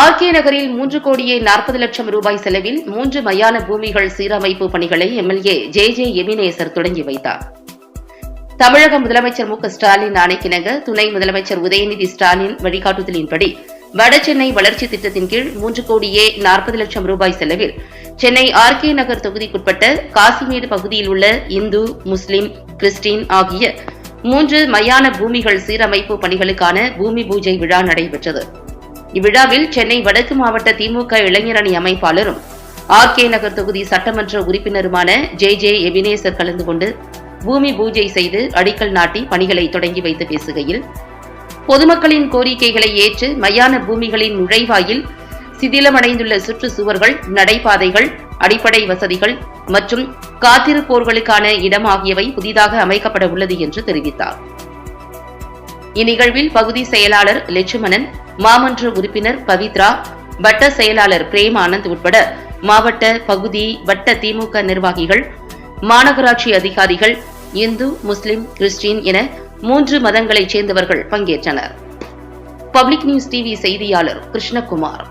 RK நகரில் மூன்று கோடியே நாற்பது லட்சம் ரூபாய் செலவில் மூன்று மயான பூமிகள் சீரமைப்பு பணிகளை எம்எல்ஏ ஜே ஜே எமினேசர் தொடங்கி வைத்தார். தமிழக முதலமைச்சர் மு க ஸ்டாலின் ஆணைக்கிணங்க துணை முதலமைச்சர் உதயநிதி ஸ்டாலின் வழிகாட்டுதலின்படி வடசென்னை வளர்ச்சி திட்டத்தின் கீழ் மூன்று கோடியே நாற்பது லட்சம் ரூபாய் செலவில் சென்னை ஆர்கே நகர் தொகுதிக்குட்பட்ட காசிமேடு பகுதியில் உள்ள இந்து முஸ்லிம் கிறிஸ்டின் ஆகிய மூன்று மயான பூமிகள் சீரமைப்பு பணிகளுக்கான பூமி பூஜை விழா நடைபெற்றது. இவ்விழாவில் சென்னை வடக்கு மாவட்ட திமுக இளைஞரணி அமைப்பாளரும் ஆர் கே நகர் தொகுதி சட்டமன்ற உறுப்பினருமான ஜே ஜே எபினேசர் கலந்து கொண்டு பூமி பூஜை செய்து அடிக்கல் நாட்டி பணிகளை தொடங்கி வைத்து பேசுகையில் பொதுமக்களின் கோரிக்கைகளை ஏற்று மயான பூமிகளின் நுழைவாயில் சிதிலமடைந்துள்ள சுற்றுச்சுவர்கள் நடைபாதைகள் அடிப்படை வசதிகள் மற்றும் காத்திருப்போர்களுக்கான இடம் ஆகியவை புதிதாக அமைக்கப்பட உள்ளது என்று தெரிவித்தார். இந்நிகழ்வில் பகுதி செயலாளர் லட்சுமணன் மாமன்ற உறுப்பினர் பவித்ரா வட்ட செயலாளர் பிரேம் ஆனந்த் உட்பட மாவட்ட பகுதி வட்ட திமுக நிர்வாகிகள் மாநகராட்சி அதிகாரிகள் இந்து முஸ்லிம் கிறிஸ்டின் என மூன்று மதங்களைச் சேர்ந்தவர்கள் பங்கேற்றனர். பப்ளிக் நியூஸ் டிவி செய்தியாளர் கிருஷ்ணகுமார்.